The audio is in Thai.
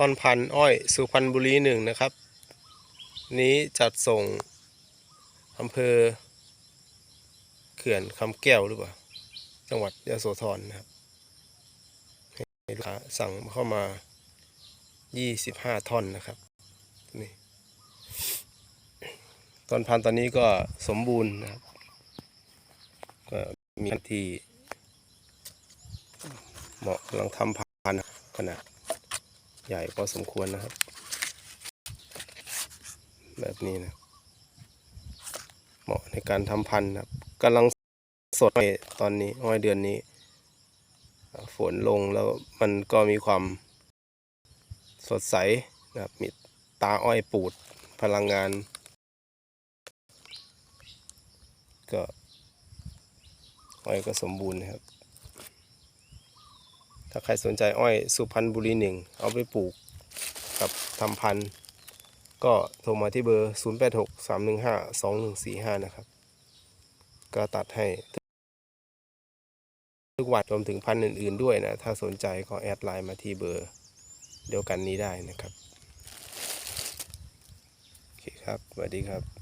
ท่อนพันอ้อย สุพรรณบุรีหนึ่งนะครับ นี้จัดส่งอำเภอ เขื่อนคำแก้วหรือเปล่า จังหวัดยโสธรนะครับให้ลูกค้าสั่งเข้ามา 25 ท่อนนะครับนี่ต้นพันตอนนี้ก็สมบูรณ์นะครับ ก็มีที่เหมาะกำลังทำพันขนาด ใหญ่พอสมควรนะครับ แบบนี้นะ เหมาะในการทำพันธุ์นะครับกำลังสดตอนนี้อ้อยเดือนนี้ ฝนลงแล้วมันก็มีความสดใสนะครับมีตาอ้อยปูดพลังงาน ก็อ้อยก็สมบูรณ์นะครับ ถ้าใครสนใจอ้อยสุพรรณบุรีหนึ่งเอาไปปลูกกับทำพันธุ์ก็โทรมาที่เบอร์ 086 315 2145 นะครับ ก็ตัดให้ทุกวันรวมถึงพันธุ์อื่น ๆด้วยนะ ถ้าสนใจก็แอดไลน์มาที่เบอร์เดียวกันนี้ได้นะครับ โอเคครับ สวัสดีครับ